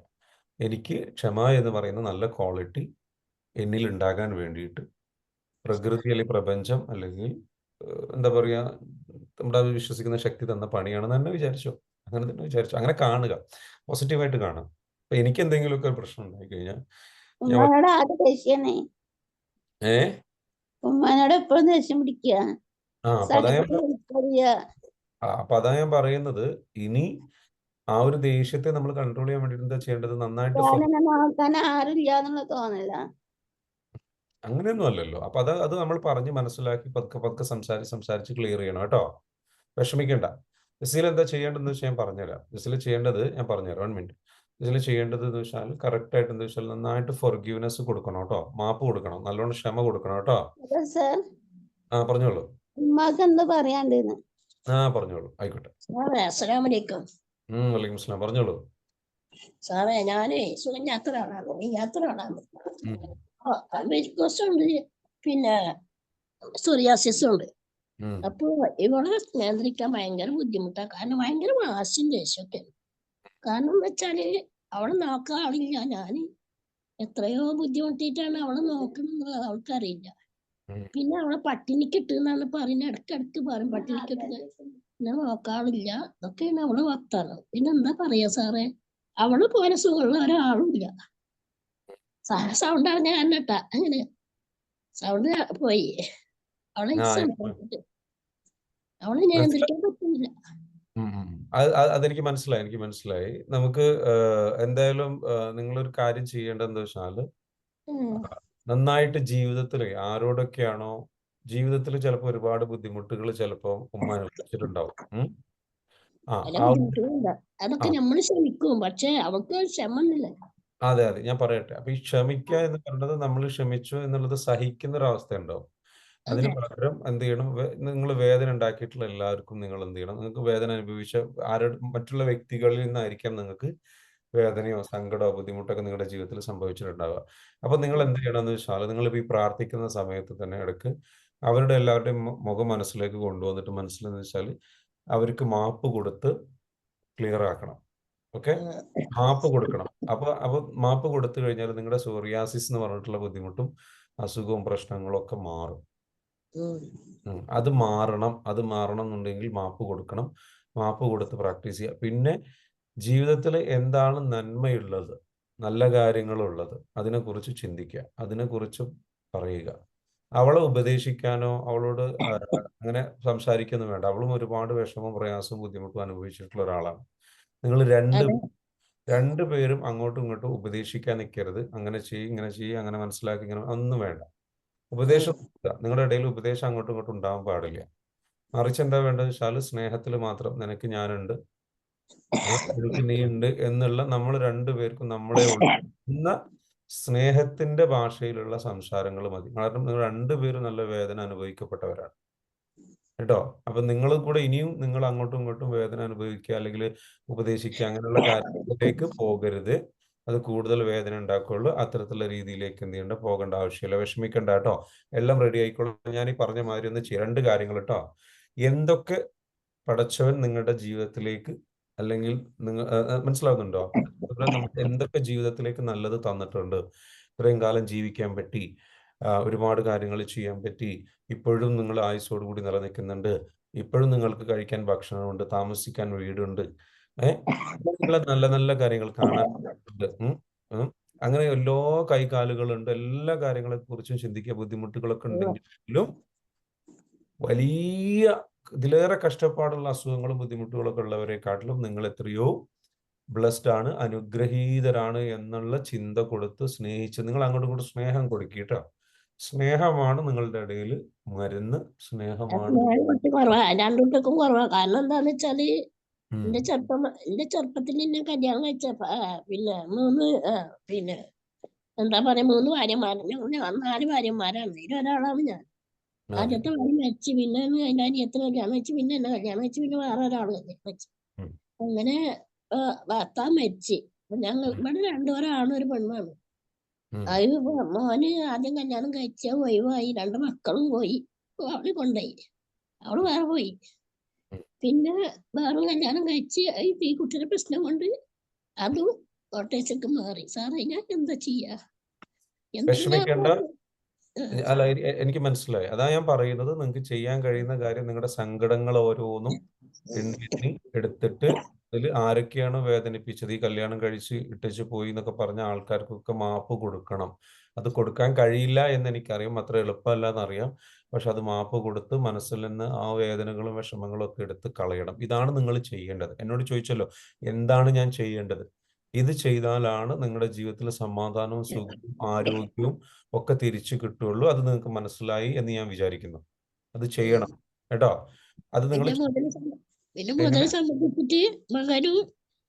എനിക്ക് ക്ഷമ എന്ന് പറയുന്ന നല്ല ക്വാളിറ്റി എന്നിൽ ഉണ്ടാകാൻ വേണ്ടിയിട്ട് പ്രകൃതി അല്ലെങ്കിൽ പ്രപഞ്ചം അല്ലെങ്കിൽ എന്താ പറയുക നമ്മുടെ അത് വിശ്വസിക്കുന്ന ശക്തി തന്ന പണിയാണെന്ന് തന്നെ വിചാരിച്ചോ. അങ്ങനെ തന്നെ വിചാരിച്ചു. അങ്ങനെ കാണുക. പോസിറ്റീവായിട്ട് കാണുക. അപ്പൊ എനിക്ക് എന്തെങ്കിലുമൊക്കെ ഒരു പ്രശ്നം ഉണ്ടായി കഴിഞ്ഞാൽ ഏ? ഉമ്മാനോട് എപ്പോഴും ദേഷ്യം പിടിക്കുക അപ്പൊ അതാ ഞാൻ പറയുന്നത്. ഇനി ആ ഒരു ദേഷ്യത്തെ നമ്മൾ കൺട്രോൾ ചെയ്യാൻ വേണ്ടി എന്താ ചെയ്യേണ്ടത്? നന്നായിട്ട് ആരില്ല എന്നുള്ള തോന്നല. അങ്ങനെയൊന്നും അല്ലല്ലോ. അപ്പൊ അത് അത് നമ്മൾ പറഞ്ഞ് മനസ്സിലാക്കി പതുക്കെ പതുക്കെ സംസാരിച്ച് സംസാരിച്ച് ക്ലിയർ ചെയ്യണം കേട്ടോ. വിഷമിക്കണ്ട. ജസീൽ എന്താ ചെയ്യേണ്ടതെന്ന് വെച്ചാൽ ഞാൻ പറഞ്ഞുതരാം. ജസീൽ ചെയ്യേണ്ടത് ഞാൻ പറഞ്ഞുതരാം. വൺ മിനിറ്റ് ജസീൽ ചെയ്യേണ്ടത് എന്ന് വെച്ചാൽ കറക്റ്റ് ആയിട്ട് എന്താ വെച്ചാൽ നന്നായിട്ട് ഫൊർഗീവ്നെസ് കൊടുക്കണം കേട്ടോ. മാപ്പ് കൊടുക്കണം. നല്ലോണം ക്ഷമ കൊടുക്കണം കേട്ടോ. ആ പറഞ്ഞോളൂ. ആ പറഞ്ഞോളൂ. ആയിക്കോട്ടെ. വലൈക്കും സ്ലാം പറഞ്ഞോളൂ. സാറേ ഞാനേ സുഖം യാത്ര ആളാണ് യാത്ര ആളാണ് വെരിക്കോസ് ഉണ്ട് പിന്നെ സോറിയാസിസ് ഉണ്ട് അപ്പൊ ഇവളെ നിയന്ത്രിക്കാൻ ഭയങ്കര ബുദ്ധിമുട്ടാണ് കാരണം ഭയങ്കര വാശിയും ദേഷ്യമൊക്കെ. കാരണം വെച്ചാൽ അവളെ നോക്കാൻ ആളില്ല. ഞാൻ എത്രയോ ബുദ്ധിമുട്ടിയിട്ടാണ് അവളെ നോക്കുന്നത് അവൾക്കറിയില്ല. അറിയില്ല പിന്നെ അവളെ പട്ടിണിക്കിട്ടെന്നാണ് പറയുന്നത്. ഇടക്കിടക്ക് പറയും പട്ടിണിക്കിട്ട് പിന്നെ നോക്കാളില്ല ഇതൊക്കെയാണ് അവളെ വർത്താനം പിന്നെ എന്താ പറയാ സാറേ? അവൾ പോലെ സുഖമുള്ള ഒരാളും ഇല്ല. സൗണ്ട് അറിഞ്ഞ കන්නട്ടാ അങ്ങനെ സൗണ്ട് പോയി അവളെ പറ്റുന്നില്ല അതെനിക്ക് മനസ്സിലായി എനിക്ക് മനസ്സിലായി. നമുക്ക് എന്തായാലും നിങ്ങളൊരു കാര്യം ചെയ്യേണ്ടതെന്ന് വെച്ചാൽ വെച്ചാൽ. നന്നായിട്ട് ജീവിതത്തിൽ ആരോടൊക്കെയാണോ ജീവിതത്തിൽ ചിലപ്പോൾ ഒരുപാട് ബുദ്ധിമുട്ടുകൾ ചിലപ്പോൾ ഉമ്മ [LAUGHS] അനുഭവിച്ചിട്ടുണ്ടാവും. ഉം. ആ പല ആ ബുദ്ധിമുട്ടുകളുണ്ട് അതൊക്കെ. നമ്മൾ ശ്രമിക്കും. പക്ഷെ അവൾക്ക് ക്ഷമന്നില്ല അതെ അതെ. ഞാൻ പറയട്ടെ. അപ്പൊ ഈ ക്ഷമിക്കുക എന്ന് പറയുന്നത് നമ്മൾ ക്ഷമിച്ചു എന്നുള്ളത് സഹിക്കുന്ന ഒരു അവസ്ഥ ഉണ്ടാവും അതിന് അതെ. പകരം എന്ത് ചെയ്യണം? നിങ്ങൾ വേദന ഉണ്ടാക്കിയിട്ടുള്ള എല്ലാവർക്കും നിങ്ങൾ എന്ത് ചെയ്യണം? നിങ്ങൾക്ക് വേദന അനുഭവിച്ച ആരുടെ മറ്റുള്ള വ്യക്തികളിൽ നിന്നായിരിക്കാം നിങ്ങൾക്ക് വേദനയോ സങ്കടമോ ബുദ്ധിമുട്ടൊക്കെ നിങ്ങളുടെ ജീവിതത്തിൽ സംഭവിച്ചിട്ടുണ്ടാവുക. അപ്പൊ നിങ്ങൾ എന്ത് ചെയ്യണം എന്ന് വെച്ചാൽ നിങ്ങൾ ഈ പ്രാർത്ഥിക്കുന്ന സമയത്ത് തന്നെ ഇടയ്ക്ക് അവരുടെ എല്ലാവരുടെയും മു- മുഖം മനസ്സിലേക്ക് കൊണ്ടുവന്നിട്ട് മനസ്സിലെന്ന് വെച്ചാൽ അവർക്ക് മാപ്പ് കൊടുത്ത് ക്ലിയർ ആക്കണം. ഓക്കെ? മാപ്പ് കൊടുക്കണം. അപ്പൊ അപ്പൊ മാപ്പ് കൊടുത്തു കഴിഞ്ഞാൽ നിങ്ങളുടെ സോറിയാസിസ് എന്ന് പറഞ്ഞിട്ടുള്ള ബുദ്ധിമുട്ടും അസുഖവും പ്രശ്നങ്ങളും ഒക്കെ മാറും. അത് മാറണം. അത് മാറണം എന്നുണ്ടെങ്കിൽ മാപ്പ് കൊടുക്കണം. മാപ്പ് കൊടുത്ത് പ്രാക്ടീസ് ചെയ്യുക പിന്നെ ജീവിതത്തിൽ എന്താണ് നന്മയുള്ളത്? നല്ല കാര്യങ്ങളുള്ളത്. അതിനെക്കുറിച്ച് ചിന്തിക്കുക. അതിനെക്കുറിച്ച് പറയുക. അവളെ ഉപദേശിക്കാനോ അവളോട് അങ്ങനെ സംസാരിക്കുന്നു വേണ്ട. അവളും ഒരുപാട് വിഷമവും പ്രയാസവും ബുദ്ധിമുട്ടും അനുഭവിച്ചിട്ടുള്ള ഒരാളാണ്. നിങ്ങൾ രണ്ട് രണ്ടു പേരും അങ്ങോട്ടും ഇങ്ങോട്ടും ഉപദേശിക്കാൻ നിൽക്കരുത് അങ്ങനെ ചെയ്യ് ഇങ്ങനെ ചെയ്യ് അങ്ങനെ മനസ്സിലാക്കി ഇങ്ങനെ ഒന്നും വേണ്ട. ഉപദേശം. നിങ്ങളുടെ ഇടയിൽ ഉപദേശം അങ്ങോട്ടും ഇങ്ങോട്ടും ഉണ്ടാവാൻ പാടില്ല. മറിച്ച് എന്താ വേണ്ടത് വെച്ചാൽ സ്നേഹത്തിൽ മാത്രം നിനക്ക് ഞാനുണ്ട്. എനിക്ക് നീ ഉണ്ട് എന്നുള്ള നമ്മൾ രണ്ടുപേർക്കും നമ്മളെ എന്ന സ്നേഹത്തിന്റെ ഭാഷയിലുള്ള സംസാരങ്ങൾ മതി. കാരണം നിങ്ങൾ രണ്ടുപേരും നല്ല വേദന അനുഭവിക്കപ്പെട്ടവരാണ്. കേട്ടോ? അപ്പൊ നിങ്ങൾ കൂടെ ഇനിയും നിങ്ങൾ അങ്ങോട്ടും ഇങ്ങോട്ടും വേദന അനുഭവിക്കുക അല്ലെങ്കിൽ ഉപദേശിക്കുക അങ്ങനെയുള്ള [LAUGHS] കാര്യങ്ങളിലേക്ക് പോകരുത്. അത് കൂടുതൽ വേദന ഉണ്ടാക്കുള്ളൂ അത്തരത്തിലുള്ള രീതിയിലേക്ക് എന്ത് ചെയ്യേണ്ട? പോകേണ്ട ആവശ്യമില്ല. വിഷമിക്കണ്ട കേട്ടോ. എല്ലാം റെഡി ആയിക്കോളും. ഞാൻ ഈ പറഞ്ഞ മാതിരി ഒന്ന് ചെയ്യ. രണ്ട് കാര്യങ്ങൾ കേട്ടോ. എന്തൊക്കെ പഠിച്ചവൻ നിങ്ങളുടെ ജീവിതത്തിലേക്ക് അല്ലെങ്കിൽ നിങ്ങൾ മനസ്സിലാവുന്നുണ്ടോ? അതുപോലെ നമുക്ക് എന്തൊക്കെ ജീവിതത്തിലേക്ക് നല്ലത് തന്നിട്ടുണ്ട്? ഇത്രയും കാലം ജീവിക്കാൻ പറ്റി. ഒരുപാട് കാര്യങ്ങൾ ചെയ്യാൻ പറ്റി. ഇപ്പോഴും നിങ്ങൾ ആയുസ്സോടു കൂടി നിലനിൽക്കുന്നുണ്ട്. ഇപ്പോഴും നിങ്ങൾക്ക് കഴിക്കാൻ ഭക്ഷണമുണ്ട് താമസിക്കാൻ വീടുണ്ട്. ഏഹ് നിങ്ങളെ നല്ല നല്ല കാര്യങ്ങൾ ഉം. അങ്ങനെ എല്ലാ കൈകാലുകളുണ്ട്. എല്ലാ കാര്യങ്ങളെ കുറിച്ചും ചിന്തിക്കുക ബുദ്ധിമുട്ടുകളൊക്കെ ഉണ്ടെങ്കിലും വലിയ ഇതിലേറെ കഷ്ടപ്പാടുള്ള അസുഖങ്ങളും ബുദ്ധിമുട്ടുകളൊക്കെ ഉള്ളവരെക്കാട്ടിലും നിങ്ങൾ എത്രയോ ബ്ലസ്ഡ് ആണ് അനുഗ്രഹീതരാണ് എന്നുള്ള ചിന്ത കൊടുത്ത് സ്നേഹിച്ച് നിങ്ങൾ അങ്ങോട്ടും ഇങ്ങോട്ടും സ്നേഹം കൊടുക്കുക കേട്ടോ. സ്നേഹമാണ് നിങ്ങളുടെ ഇടയിൽ മരുന്ന് സ്നേഹമാണ് കുറച്ച് കുറവാ രണ്ടുകൂട്ടർക്കും കുറവാ കാരണം എന്താന്ന് വെച്ചാൽ എന്റെ ചെറുപ്പം എന്റെ ചെറുപ്പത്തിൽ എന്നെ കല്യാണം കഴിച്ച പിന്നെ മൂന്ന് ആ, പിന്നെ എന്താ പറയാ മൂന്ന് ഭാര്യമാരാണ് ഞാൻ നാല് ഭാര്യമാരാണ്. ഇതിൽ ഒരാളാണ് ഞാൻ. ആദ്യത്തെ ഭാര്യ മരിച്ചു. പിന്നെ അതിന്റെ അനിയത്തിന് കല്യാണം വെച്ച് പിന്നെ എന്നെ കല്യാണം വെച്ച് പിന്നെ വേറെ ഒരാൾ കല്യാണം വെച്ച് ഉം. അങ്ങനെ ആ, ഭർത്താവ് മരിച്ച്. അപ്പൊ ഞങ്ങൾ ഇവിടെ രണ്ടുപേരാണ് ഒരു പെണ്ണാണ്. അത് മോന് ആദ്യം കല്യാണം കഴിച്ച ഒഴിവായി. രണ്ട് മക്കളും പോയി. അവൾ കൊണ്ടുപോയി. അവൾ വേറെ പോയി. പിന്നെ വേറെ കല്യാണം കഴിച്ച് ഈ കുട്ടിയുടെ പ്രശ്നം കൊണ്ട് അതും കോട്ടേഴ്സൊക്കെ മാറി. സാറേ ഞാൻ എന്താ ചെയ്യാ? വിഷമിക്കേണ്ട. അല്ല എനിക്ക് മനസ്സിലായി. അതാ ഞാൻ പറയുന്നത്. നിങ്ങൾക്ക് ചെയ്യാൻ കഴിയുന്ന കാര്യം നിങ്ങളുടെ സങ്കടങ്ങൾ ഓരോന്നും എടുത്തിട്ട് അതിൽ ആരൊക്കെയാണ് വേദനിപ്പിച്ചത്? ഈ കല്യാണം കഴിച്ച് ഇട്ടിച്ച് പോയി എന്നൊക്കെ പറഞ്ഞ ആൾക്കാർക്കൊക്കെ മാപ്പ് കൊടുക്കണം. അത് കൊടുക്കാൻ കഴിയില്ല എന്ന് എനിക്കറിയാം. അത്ര എളുപ്പമല്ല എന്നറിയാം പക്ഷെ അത് മാപ്പ് കൊടുത്ത് മനസ്സിൽ നിന്ന് ആ വേദനകളും വിഷമങ്ങളും ഒക്കെ എടുത്ത് കളയണം. ഇതാണ് നിങ്ങൾ ചെയ്യേണ്ടത്. എന്നോട് ചോദിച്ചല്ലോ എന്താണ് ഞാൻ ചെയ്യേണ്ടത്? ഇത് ചെയ്താലാണ് നിങ്ങളുടെ ജീവിതത്തിൽ സമാധാനവും സുഖവും ആരോഗ്യവും ഒക്കെ തിരിച്ചു കിട്ടുള്ളൂ അത് നിങ്ങൾക്ക് മനസ്സിലായി എന്ന് ഞാൻ വിചാരിക്കുന്നു. അത് ചെയ്യണം. കേട്ടോ? അത് നിങ്ങൾ പിന്നെ മുതൽ സംബന്ധിച്ചിട്ട് മകനും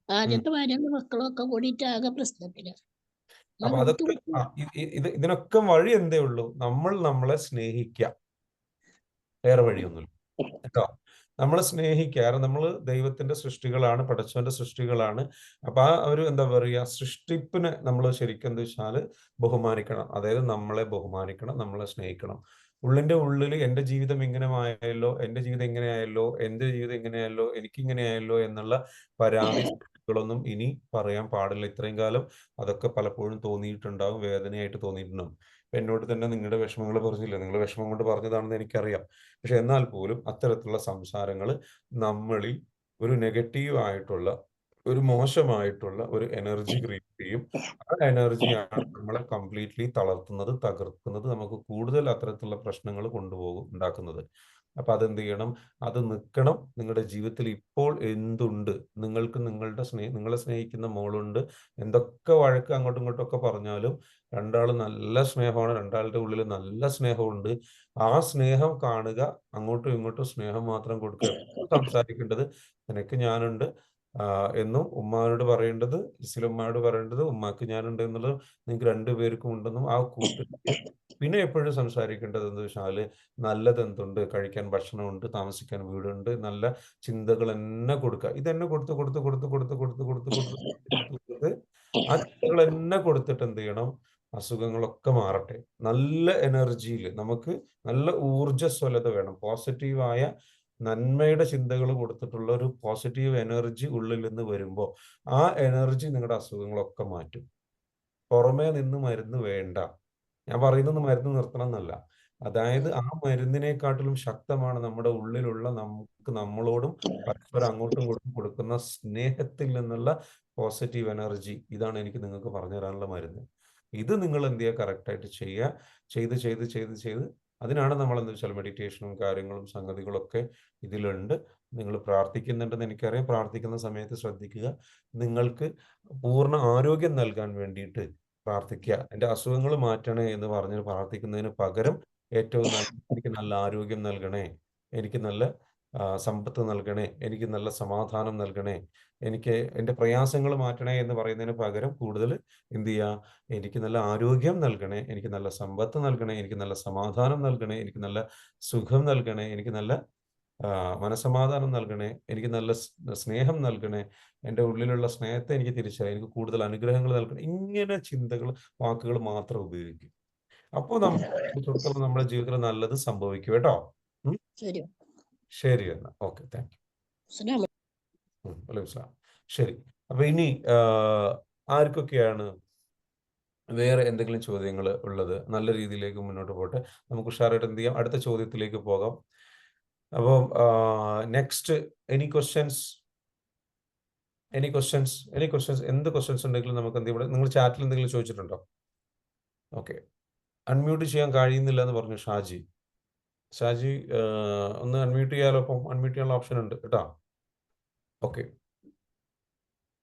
ആദ്യത്തെ ഭാര്യയുടെ മക്കളും ഒക്കെ കൂടിയിട്ട് ആകെ പ്രശ്നത്തിൽ. അപ്പൊ അതൊക്കെ ഇത് ഇതിനൊക്കെ വഴി എന്തേ ഉള്ളൂ? നമ്മൾ നമ്മളെ സ്നേഹിക്കുക വേറെ വഴിയൊന്നുമില്ല. കേട്ടോ? നമ്മളെ സ്നേഹിക്കുക കാരണം നമ്മൾ ദൈവത്തിന്റെ സൃഷ്ടികളാണ് പടച്ചവന്റെ സൃഷ്ടികളാണ്. അപ്പൊ ആ ഒരു എന്താ പറയുക സൃഷ്ടിപ്പിനെ നമ്മൾ ശരിക്കും എന്താ വെച്ചാൽ ബഹുമാനിക്കണം. അതായത് നമ്മളെ ബഹുമാനിക്കണം നമ്മളെ സ്നേഹിക്കണം. ഉള്ളിന്റെ ഉള്ളിൽ എന്റെ ജീവിതം ഇങ്ങനെ ആയല്ലോ എന്റെ ജീവിതം ഇങ്ങനെ ആയല്ലോ എന്റെ ജീവിതം ഇങ്ങനെ ആയല്ലോ എനിക്ക് ഇങ്ങനെ ആയല്ലോ എന്നുള്ള പരാതി വാക്കുകളൊന്നും ഇനി പറയാൻ പാടില്ല. ഇത്രയും കാലം അതൊക്കെ പലപ്പോഴും തോന്നിയിട്ടുണ്ടാവും വേദനയായിട്ട് തോന്നിയിട്ടുണ്ടാവും. എന്നോട് തന്നെ നിങ്ങളുടെ വിഷമങ്ങൾ പറഞ്ഞില്ല? നിങ്ങളുടെ വിഷമം കൊണ്ട് പറഞ്ഞതാണെന്ന് എനിക്കറിയാം. പക്ഷെ എന്നാൽ പോലും അത്തരത്തിലുള്ള സംസാരങ്ങൾ നമ്മളിൽ ഒരു നെഗറ്റീവ് ആയിട്ടുള്ള ഒരു മോശമായിട്ടുള്ള ഒരു എനർജി ക്രിയേറ്റ് ചെയ്യും. ആ എനർജിയാണ് നമ്മളെ കംപ്ലീറ്റ്ലി തളർത്തുന്നത് തകർക്കുന്നത് നമുക്ക് കൂടുതൽ അത്തരത്തിലുള്ള പ്രശ്നങ്ങൾ കൊണ്ടുപോകും ഉണ്ടാക്കുന്നത്. അപ്പൊ അതെന്ത് ചെയ്യണം? അത് നിൽക്കണം നിങ്ങളുടെ ജീവിതത്തിൽ ഇപ്പോൾ എന്തുണ്ട്? നിങ്ങൾക്ക് നിങ്ങളുടെ സ്നേഹ നിങ്ങളെ സ്നേഹിക്കുന്ന മോളുണ്ട്. എന്തൊക്കെ വഴക്ക് അങ്ങോട്ടും ഇങ്ങോട്ടും ഒക്കെ പറഞ്ഞാലും രണ്ടാൾ നല്ല സ്നേഹമാണ് രണ്ടാളുടെ ഉള്ളിൽ നല്ല സ്നേഹമുണ്ട്. ആ സ്നേഹം കാണുക അങ്ങോട്ടും ഇങ്ങോട്ടും സ്നേഹം മാത്രം കൊടുക്കുക സംസാരിക്കേണ്ടത് നിനക്ക് ഞാനുണ്ട്. എന്നും ഉമ്മാനോട് പറയേണ്ടത് ഇസ്ലുമ്മാനോട് പറയേണ്ടത് ഉമ്മാക്ക് ഞാനുണ്ട് എന്നുള്ളത് നിങ്ങൾക്ക് രണ്ടുപേർക്കും ഉണ്ടെന്നും ആ കൂട്ടിൽ പിന്നെ എപ്പോഴും സംസാരിക്കേണ്ടത് എന്ന് വെച്ചാൽ നല്ലത് എന്തുണ്ട് കഴിക്കാൻ ഭക്ഷണമുണ്ട് താമസിക്കാൻ വീടുണ്ട് നല്ല ചിന്തകൾ എന്നെ കൊടുക്കുക. ഇതെന്നെ കൊടുത്ത് കൊടുത്ത് കൊടുത്ത് കൊടുത്ത് കൊടുത്ത് കൊടുത്ത് കൊടുത്ത് ആ ചിന്തകൾ എന്നെ കൊടുത്തിട്ട് എന്ത് ചെയ്യണം? അസുഖങ്ങളൊക്കെ മാറട്ടെ. നല്ല എനർജിയിൽ നമുക്ക് നല്ല ഊർജസ്വലത വേണം. പോസിറ്റീവായ നന്മയുടെ ചിന്തകൾ കൊടുത്തിട്ടുള്ള ഒരു പോസിറ്റീവ് എനർജി ഉള്ളിൽ നിന്ന് വരുമ്പോൾ ആ എനർജി നിങ്ങളുടെ അസുഖങ്ങളൊക്കെ മാറ്റും. പുറമേ നിന്ന് മരുന്ന് വേണ്ട. ഞാൻ പറയുന്നത് മരുന്ന് നിർത്തണം എന്നല്ല അതായത് ആ മരുന്നിനെക്കാട്ടിലും ശക്തമാണ് നമ്മുടെ ഉള്ളിലുള്ള നമുക്ക് നമ്മളോടും പരസ്പരം അങ്ങോട്ടും ഇങ്ങോട്ടും കൊടുക്കുന്ന സ്നേഹത്തിൽ നിന്നുള്ള പോസിറ്റീവ് എനർജി ഇതാണ് എനിക്ക് നിങ്ങൾക്ക് പറഞ്ഞു തരാനുള്ള മരുന്ന്. ഇത് നിങ്ങൾ എന്ത് ചെയ്യുക? കറക്റ്റായിട്ട് ചെയ്യുക. ചെയ്ത് ചെയ്ത് ചെയ്ത് ചെയ്ത് അതിനാണ് നമ്മൾ എന്താ വെച്ചാൽ മെഡിറ്റേഷനും കാര്യങ്ങളും സംഗതികളൊക്കെ ഇതിലുണ്ട്. നിങ്ങൾ പ്രാർത്ഥിക്കുന്നുണ്ടെന്ന് എനിക്കറിയാം. പ്രാർത്ഥിക്കുന്ന സമയത്ത് ശ്രദ്ധിക്കുക. നിങ്ങൾക്ക് പൂർണ ആരോഗ്യം നൽകാൻ വേണ്ടിയിട്ട് പ്രാർത്ഥിക്കുക. എന്റെ അസുഖങ്ങൾ മാറ്റണേ എന്ന് പറഞ്ഞ് പ്രാർത്ഥിക്കുന്നതിന് പകരം ഏറ്റവും നല്ല എനിക്ക് നല്ല ആരോഗ്യം നൽകണേ. എനിക്ക് നല്ല സമ്പത്ത് നൽകണേ എനിക്ക് നല്ല സമാധാനം നൽകണേ എനിക്ക് എന്റെ പ്രയാസങ്ങൾ മാറ്റണേ എന്ന് പറയുന്നതിന് പകരം കൂടുതൽ എന്ത് ചെയ്യുക? എനിക്ക് നല്ല ആരോഗ്യം നൽകണേ എനിക്ക് നല്ല സമ്പത്ത് നൽകണേ എനിക്ക് നല്ല സമാധാനം നൽകണേ എനിക്ക് നല്ല സുഖം നൽകണേ എനിക്ക് നല്ല മനസമാധാനം നൽകണേ എനിക്ക് നല്ല സ്നേഹം നൽകണേ എന്റെ ഉള്ളിലുള്ള സ്നേഹത്തെ എനിക്ക് തിരിച്ചറിയാം എനിക്ക് കൂടുതൽ അനുഗ്രഹങ്ങൾ നൽകണം ഇങ്ങനെ ചിന്തകൾ വാക്കുകൾ മാത്രം ഉപയോഗിക്കും അപ്പോൾ നമ്മൾ നമ്മുടെ ജീവിതത്തിൽ നല്ലത് സംഭവിക്കും കേട്ടോ. ശരി എന്നാ ഓക്കെ താങ്ക് യു വലൈക്കും സ്ലാം ശരി. അപ്പൊ ഇനി ആർക്കൊക്കെയാണ് വേറെ എന്തെങ്കിലും ചോദ്യങ്ങൾ ഉള്ളത്? നല്ല രീതിയിലേക്ക് മുന്നോട്ട് പോട്ടെ. നമുക്ക് ഉഷാറായിട്ട് എന്ത് ചെയ്യാം? അടുത്ത ചോദ്യത്തിലേക്ക് പോകാം. അപ്പം next any questions any questions any questions എന്ത് ക്വസ്റ്റ്യൻസ് ഉണ്ടെങ്കിലും നമുക്ക് എന്ത് ഇവിടെ നിങ്ങൾ ചാറ്റിൽ എന്തെങ്കിലും ചോദിച്ചിട്ടുണ്ടോ? ഓക്കെ അൺമ്യൂട്ട് ചെയ്യാൻ കഴിയുന്നില്ല എന്ന് പറഞ്ഞു ഷാജി. ഷാജി ഒന്ന് അൺമ്യൂട്ട് ചെയ്യാലോ? അപ്പം അൺമ്യൂട്ട് ചെയ്യാനുള്ള ഓപ്ഷൻ ഉണ്ട്. കേട്ടോ? ഓക്കെ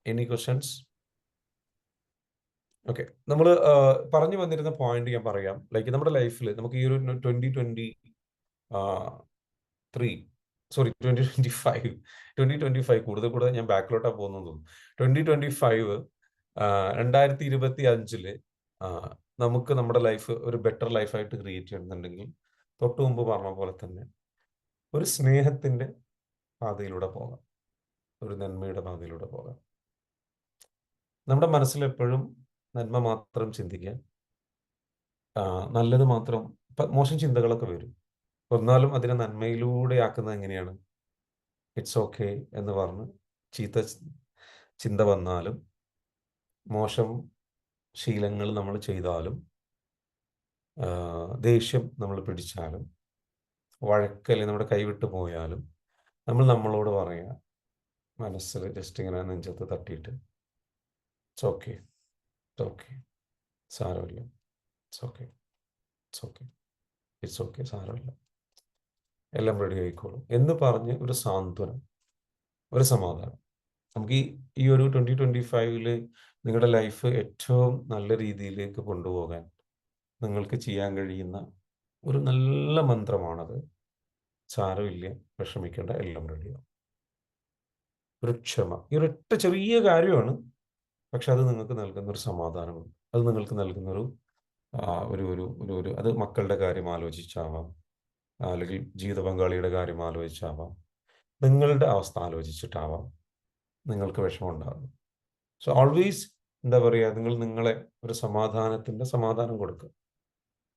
എനി ക്വസ്റ്റ്യൻസ് ഓക്കെ നമ്മൾ പറഞ്ഞു വന്നിരുന്ന പോയിന്റ് ഞാൻ പറയാം. ലൈക്ക് നമ്മുടെ ലൈഫിൽ നമുക്ക് ഈ ഒരു twenty twenty three sorry twenty twenty five twenty twenty five കൂടുതൽ കൂടുതൽ ഞാൻ ബാക്കിലോട്ടാണ് പോകുന്നത് തോന്നുന്നു. ട്വന്റി ട്വന്റി ഫൈവ് രണ്ടായിരത്തി ഇരുപത്തി അഞ്ചിൽ നമുക്ക് നമ്മുടെ ലൈഫ് ഒരു ബെറ്റർ ലൈഫായിട്ട് ക്രിയേറ്റ് ചെയ്യണമെന്നുണ്ടെങ്കിൽ തൊട്ട് മുമ്പ് പറഞ്ഞ പോലെ തന്നെ ഒരു സ്നേഹത്തിന്റെ പാതയിലൂടെ പോകാം. ഒരു നന്മയുടെ പാതയിലൂടെ പോകാം. നമ്മുടെ മനസ്സിൽ എപ്പോഴും നന്മ മാത്രം ചിന്തിക്കാൻ നല്ലത് മാത്രം മോശം ചിന്തകളൊക്കെ വരും. എന്നാലും അതിനെ നന്മയിലൂടെ ആക്കുന്നത് എങ്ങനെയാണ്? ഇറ്റ്സ് ഓക്കെ എന്ന് പറഞ്ഞ് ചീത്ത ചിന്ത വന്നാലും മോശം ശീലങ്ങൾ നമ്മൾ ചെയ്താലും ദേഷ്യം നമ്മൾ പിടിച്ചാലും വഴക്കല്ലേ നമ്മുടെ കൈവിട്ട് പോയാലും നമ്മൾ നമ്മളോട് പറയുക മനസ്സിൽ ജസ്റ്റ് ഇങ്ങനെ നെഞ്ചത്ത് തട്ടിയിട്ട് ഓക്കെ ഓക്കെ സാരമില്ല it's okay it's okay it's okay സാരമില്ല എല്ലാം റെഡി ആയിക്കോളും എന്ന് പറഞ്ഞ് ഒരു സാന്ത്വനം ഒരു സമാധാനം. നമുക്ക് ഈ ഈ ഒരു ട്വന്റി ട്വന്റി ഫൈവിൽ നിങ്ങളുടെ ലൈഫ് ഏറ്റവും നല്ല രീതിയിലേക്ക് കൊണ്ടുപോകാൻ നിങ്ങൾക്ക് ചെയ്യാൻ കഴിയുന്ന ഒരു നല്ല മന്ത്രമാണത്. സാരമില്ല വിഷമിക്കേണ്ട എല്ലാം റെഡിയാവും ഒരു ക്ഷമ. ഈ ഒരൊറ്റ ചെറിയ കാര്യമാണ്. പക്ഷെ അത് നിങ്ങൾക്ക് നൽകുന്ന ഒരു സമാധാനമുണ്ട്. അത് നിങ്ങൾക്ക് നൽകുന്ന ഒരു ഒരു ഒരു ഒരു അത് മക്കളുടെ കാര്യം ആലോചിച്ചാവാം. അല്ലെങ്കിൽ ജീവിത പങ്കാളിയുടെ കാര്യം ആലോചിച്ചാവാം. നിങ്ങളുടെ അവസ്ഥ ആലോചിച്ചിട്ടാവാം നിങ്ങൾക്ക് വിഷമം ഉണ്ടാകും സോ ഓൾവേസ് എന്താ പറയുക നിങ്ങൾ നിങ്ങളെ ഒരു സമാധാനത്തിന്റെ സമാധാനം കൊടുക്കുക.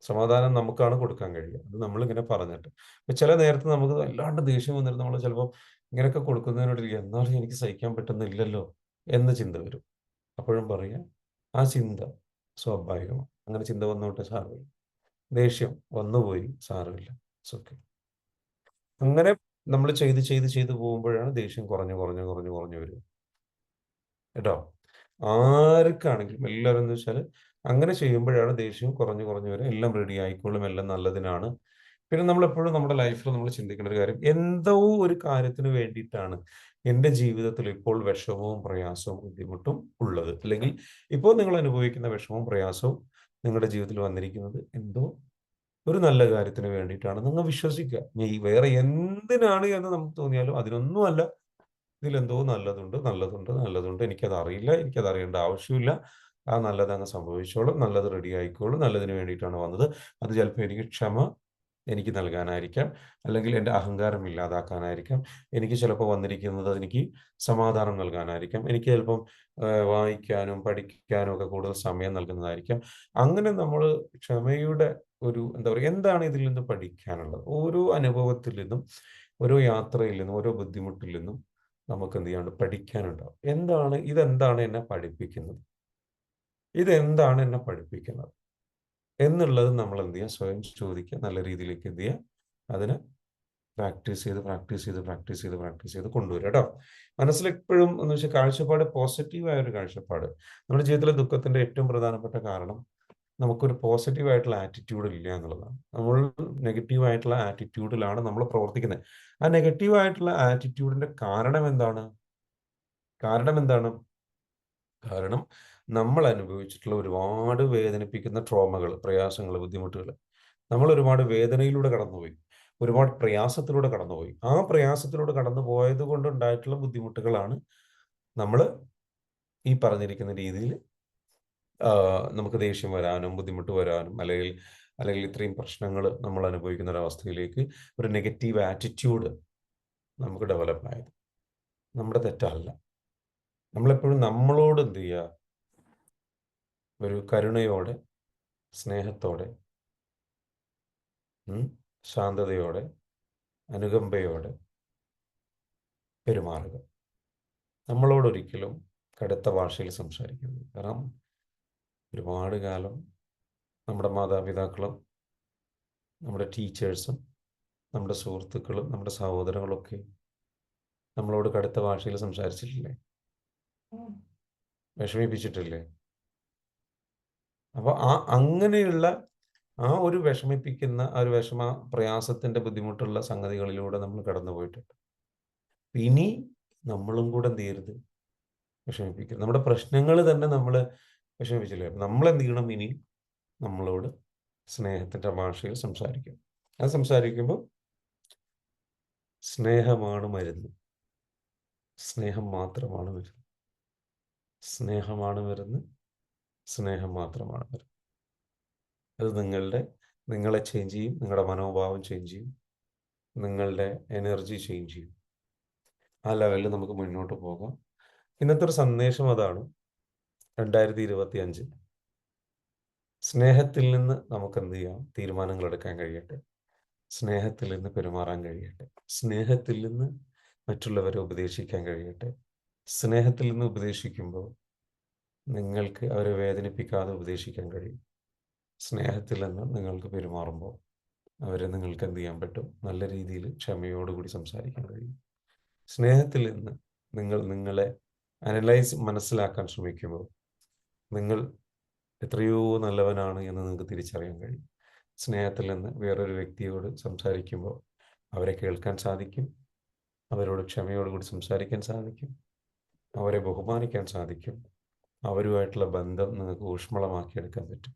സമാധാനം നമുക്കാണ് കൊടുക്കാൻ കഴിയുക. അത് നമ്മളിങ്ങനെ പറഞ്ഞിട്ട്. ഇപ്പൊ ചില നേരത്തെ നമുക്ക് വല്ലാണ്ട് ദേഷ്യം വന്നിട്ട് നമ്മൾ ചിലപ്പോൾ ഇങ്ങനെയൊക്കെ കൊടുക്കുന്നതിനോട് എന്നാലും എനിക്ക് സഹിക്കാൻ പറ്റുന്നില്ലല്ലോ എന്ന ചിന്ത വരും. അപ്പോഴും പറയാം ആ ചിന്ത സ്വാഭാവികമാണ്. അങ്ങനെ ചിന്ത വന്നോട്ടെ സാരമില്ല. ദേഷ്യം വന്നുപോയി സാരമില്ല. ഓക്കെ അങ്ങനെ നമ്മൾ ചെയ്ത് ചെയ്ത് ചെയ്ത് പോകുമ്പോഴാണ് ദേഷ്യം കുറഞ്ഞു കുറഞ്ഞു കുറഞ്ഞു കുറഞ്ഞു വരിക. കേട്ടോ? ആർക്കാണെങ്കിലും എല്ലാവരും എന്ന് വെച്ചാൽ അങ്ങനെ ചെയ്യുമ്പോഴാണ് ദേഷ്യം കുറഞ്ഞു കുറഞ്ഞു വരും. എല്ലാം റെഡി ആയിക്കോളും. എല്ലാം നല്ലതിനാണ്. പിന്നെ നമ്മൾ എപ്പോഴും നമ്മുടെ ലൈഫിൽ നമ്മൾ ചിന്തിക്കേണ്ട ഒരു കാര്യം എന്തോ ഒരു കാര്യത്തിന് വേണ്ടിയിട്ടാണ് എന്റെ ജീവിതത്തിൽ ഇപ്പോൾ വിഷമവും പ്രയാസവും ബുദ്ധിമുട്ടും ഉള്ളത്. അല്ലെങ്കിൽ ഇപ്പോൾ നിങ്ങൾ അനുഭവിക്കുന്ന വിഷമവും പ്രയാസവും നിങ്ങളുടെ ജീവിതത്തിൽ വന്നിരിക്കുന്നത് എന്തോ ഒരു നല്ല കാര്യത്തിന് വേണ്ടിയിട്ടാണ്. നിങ്ങൾ വിശ്വസിക്കുക ഈ വേറെ എന്തിനാണ് എന്ന് നമുക്ക് തോന്നിയാലും അതിനൊന്നുമല്ല ഇതിലെന്തോ നല്ലതുണ്ട് നല്ലതുണ്ട് നല്ലതുണ്ട്. എനിക്കത് അറിയില്ല എനിക്കത് അറിയേണ്ട ആവശ്യമില്ല. ആ നല്ലത് അങ്ങ് സംഭവിച്ചോളും നല്ലത് റെഡി ആയിക്കോളും നല്ലതിന് വേണ്ടിയിട്ടാണ് വന്നത്. അത് ചിലപ്പോൾ എനിക്ക് ക്ഷമ എനിക്ക് നൽകാനായിരിക്കാം അല്ലെങ്കിൽ എന്റെ അഹങ്കാരം ഇല്ലാതാക്കാനായിരിക്കാം. എനിക്ക് ചിലപ്പോൾ വന്നിരിക്കുന്നത് എനിക്ക് സമാധാനം നൽകാനായിരിക്കാം. എനിക്ക് ചിലപ്പം വായിക്കാനും പഠിക്കാനും ഒക്കെ കൂടുതൽ സമയം നൽകുന്നതായിരിക്കാം. അങ്ങനെ നമ്മൾ ക്ഷമയുടെ ഒരു എന്താ പറയുക എന്താണ് ഇതിൽ നിന്ന് പഠിക്കാനുള്ളത്? ഓരോ അനുഭവത്തിൽ നിന്നും ഓരോ യാത്രയിൽ നിന്നും ഓരോ ബുദ്ധിമുട്ടിൽ നിന്നും നമുക്ക് എന്ത് ചെയ്യാണ്ട് പഠിക്കാനുണ്ടാവും. എന്താണ് ഇതെന്താണ് എന്നെ പഠിപ്പിക്കുന്നത്? ഇതെന്താണ് എന്നെ പഠിപ്പിക്കുന്നത്? എന്നുള്ളത് നമ്മൾ എന്ത് ചെയ്യുക സ്വയം ചോദിക്കുക. നല്ല രീതിയിലേക്ക് എന്ത് ചെയ്യുക അതിന് പ്രാക്ടീസ് ചെയ്ത് പ്രാക്ടീസ് ചെയ്ത് പ്രാക്ടീസ് ചെയ്ത് പ്രാക്ടീസ് ചെയ്ത് കൊണ്ടുവരിക കേട്ടോ. മനസ്സിലെപ്പോഴും എന്ന് വെച്ചാൽ കാഴ്ചപ്പാട് പോസിറ്റീവായ ഒരു കാഴ്ചപ്പാട്. നമ്മുടെ ജീവിതത്തിലെ ദുഃഖത്തിന്റെ ഏറ്റവും പ്രധാനപ്പെട്ട കാരണം നമുക്കൊരു പോസിറ്റീവ് ആയിട്ടുള്ള ആറ്റിറ്റ്യൂഡ് ഇല്ല എന്നുള്ളതാണ്. നമ്മൾ നെഗറ്റീവ് ആയിട്ടുള്ള ആറ്റിറ്റ്യൂഡിലാണ് നമ്മൾ പ്രവർത്തിക്കുന്നത്. ആ നെഗറ്റീവ് ആയിട്ടുള്ള ആറ്റിറ്റ്യൂഡിന്റെ കാരണം എന്താണ്? കാരണം എന്താണ്? കാരണം നമ്മൾ അനുഭവിച്ചിട്ടുള്ള ഒരുപാട് വേദനിപ്പിക്കുന്ന ട്രോമകൾ പ്രയാസങ്ങൾ ബുദ്ധിമുട്ടുകൾ നമ്മൾ ഒരുപാട് വേദനയിലൂടെ കടന്നുപോയി. ഒരുപാട് പ്രയാസത്തിലൂടെ കടന്നുപോയി. ആ പ്രയാസത്തിലൂടെ കടന്നു പോയത് കൊണ്ടുണ്ടായിട്ടുള്ള ബുദ്ധിമുട്ടുകളാണ് നമ്മൾ ഈ പറഞ്ഞിരിക്കുന്ന രീതിയിൽ നമുക്ക് ദേഷ്യം വരാനും ബുദ്ധിമുട്ട് വരാനും അല്ലെങ്കിൽ അല്ലെങ്കിൽ ഇത്രയും പ്രശ്നങ്ങൾ നമ്മൾ അനുഭവിക്കുന്ന ഒരവസ്ഥയിലേക്ക് ഒരു നെഗറ്റീവ് ആറ്റിറ്റ്യൂഡ് നമുക്ക് ഡെവലപ്പ് നമ്മുടെ തെറ്റല്ല. നമ്മളെപ്പോഴും നമ്മളോട് എന്ത് ചെയ്യുക? ഒരു കരുണയോടെ സ്നേഹത്തോടെ ശാന്തതയോടെ അനുകമ്പയോടെ പെരുമാറുക. നമ്മളോടൊരിക്കലും കടുത്ത ഭാഷയിൽ സംസാരിക്കരുത്. കാരണം ഒരുപാട് കാലം നമ്മുടെ മാതാപിതാക്കളും നമ്മുടെ ടീച്ചേഴ്സും നമ്മുടെ സുഹൃത്തുക്കളും നമ്മുടെ സഹോദരങ്ങളൊക്കെ നമ്മളോട് കടുത്ത ഭാഷയിൽ സംസാരിച്ചിട്ടില്ലേ? വിഷമിപ്പിച്ചിട്ടില്ലേ? അപ്പോൾ ആ അങ്ങനെയുള്ള ആ ഒരു വിഷമിപ്പിക്കുന്ന ആ ഒരു വിഷമ പ്രയാസത്തിന്റെ ബുദ്ധിമുട്ടുള്ള സംഗതികളിലൂടെ നമ്മൾ കടന്നു പോയിട്ടുണ്ട്. ഇനി നമ്മളും കൂടെ എന്ത് ചെയ്യരുത്? വിഷമിപ്പിക്കരുത്. നമ്മുടെ പ്രശ്നങ്ങൾ തന്നെ നമ്മൾ വിഷമിപ്പിച്ചില്ലേ? നമ്മൾ എന്ത് ചെയ്യണം ഇനി നമ്മളോട് സ്നേഹത്തിന്റെ ഭാഷയിൽ സംസാരിക്കും. അത് സംസാരിക്കുമ്പോൾ സ്നേഹമാണ് മരുന്ന്. സ്നേഹം മാത്രമാണ് മരുന്ന്. സ്നേഹമാണ് മരുന്ന്. സ്നേഹം മാത്രമാണ് അത് നിങ്ങളുടെ നിങ്ങളെ ചേഞ്ച് ചെയ്യും നിങ്ങളുടെ മനോഭാവം ചേഞ്ച് ചെയ്യും നിങ്ങളുടെ എനർജി ചേഞ്ച് ചെയ്യും. ആ ലെവലിൽ നമുക്ക് മുന്നോട്ട് പോകാം. ഇന്നത്തെ ഒരു സന്ദേശം അതാണ്. രണ്ടായിരത്തി ഇരുപത്തി അഞ്ച് സ്നേഹത്തിൽ നിന്ന് നമുക്ക് എന്ത് ചെയ്യാം? തീരുമാനങ്ങൾ എടുക്കാൻ കഴിയട്ടെ. സ്നേഹത്തിൽ നിന്ന് പെരുമാറാൻ കഴിയട്ടെ. സ്നേഹത്തിൽ നിന്ന് മറ്റുള്ളവരെ ഉപദേശിക്കാൻ കഴിയട്ടെ. സ്നേഹത്തിൽ നിന്ന് ഉപദേശിക്കുമ്പോൾ നിങ്ങൾക്ക് അവരെ വേദനിപ്പിക്കാതെ ഉപദേശിക്കാൻ കഴിയും. സ്നേഹത്തിൽ നിന്ന് നിങ്ങൾക്ക് പെരുമാറുമ്പോൾ അവരെ നിങ്ങൾക്ക് എന്ത് ചെയ്യാൻ പറ്റും? നല്ല രീതിയിൽ ക്ഷമയോടുകൂടി സംസാരിക്കാൻ കഴിയും. സ്നേഹത്തിൽ നിന്ന് നിങ്ങൾ നിങ്ങളെ അനലൈസ് മനസ്സിലാക്കാൻ ശ്രമിക്കുമ്പോൾ നിങ്ങൾ എത്രയോ നല്ലവനാണ് എന്ന് നിങ്ങൾക്ക് തിരിച്ചറിയാൻ കഴിയും. സ്നേഹത്തിൽ നിന്ന് വേറൊരു വ്യക്തിയോട് സംസാരിക്കുമ്പോൾ അവരെ കേൾക്കാൻ സാധിക്കും. അവരോട് ക്ഷമയോടുകൂടി സംസാരിക്കാൻ സാധിക്കും. അവരെ ബഹുമാനിക്കാൻ സാധിക്കും. അവരുമായിട്ടുള്ള ബന്ധം നിങ്ങൾക്ക് ഊഷ്മളമാക്കിയെടുക്കാൻ പറ്റും.